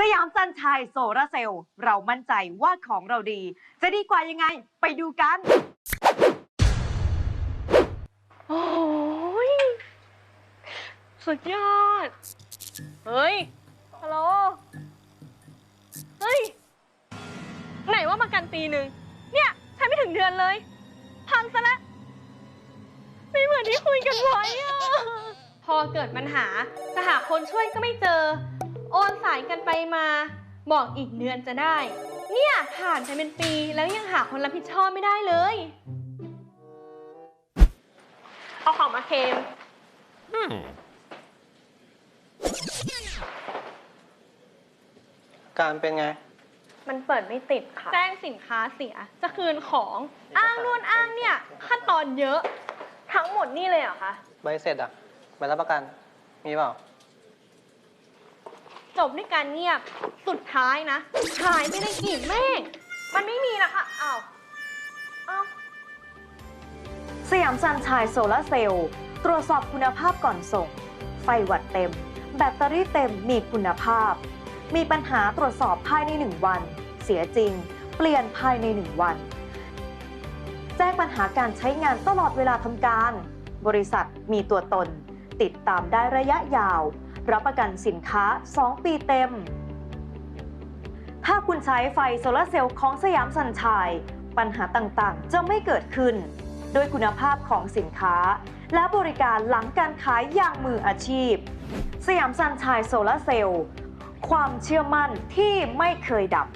สยามจันทรายโซลาร์เซลล์เรามั่นใจว่าของเราดี จะดีกว่ายังไงไปดูกัน โอ้ยสุดยอด เฮ้ย ฮัลโหล เฮ้ย ไหนว่ามากันปีหนึ่ง เนี่ย ใช้ไม่ถึงเดือนเลย พังซะแล้วไม่เหมือนที่คุยกันไว้อะพอเกิดปัญหา จะหาคนช่วยก็ไม่เจอ โอนสายกันไปมา บอกอีกเดือนจะได้ เนี่ยผ่านไปเป็นปีแล้วยังหาคนรับผิดชอบไม่ได้เลย เอาของมาเค็มการเป็นไง มันเปิดไม่ติดค่ะ แจ้งสินค้าเสีย จะคืนของ อ้างนู่นอ้างเนี่ย ขั้นตอนเยอะ ทั้งหมดนี่เลยเหรอคะ ใบเสร็จอะ ใบรับประกัน มีเปล่า จบด้วยการเงียบ สุดท้ายนะ หายไปในกลิ่นเมฆมันไม่มีนะคะอ้าวอ้าวสยามจันทรายโซลาร์เซลล์ตรวจสอบคุณภาพก่อนส่ง ไฟวัดเต็ม แบตเตอรี่เต็มมีคุณภาพ มีปัญหาตรวจสอบภายใน 1 วัน เสียจริง เปลี่ยนภายใน 1 วัน แจ้งปัญหาการใช้งานตลอดเวลาทำการ บริษัทมีตัวตน ติดตามได้ระยะยาว รับประกันสินค้า 2 ปีเต็ม ถ้าคุณใช้ไฟโซลาร์เซลล์ของสยามสัญชัย ปัญหาต่างๆ จะไม่เกิดขึ้นด้วยคุณภาพของสินค้า และบริการหลังการขายอย่างมืออาชีพ สยามสัญชัยโซลาร์เซลล์ ความเชื่อมั่นที่ไม่เคยดับ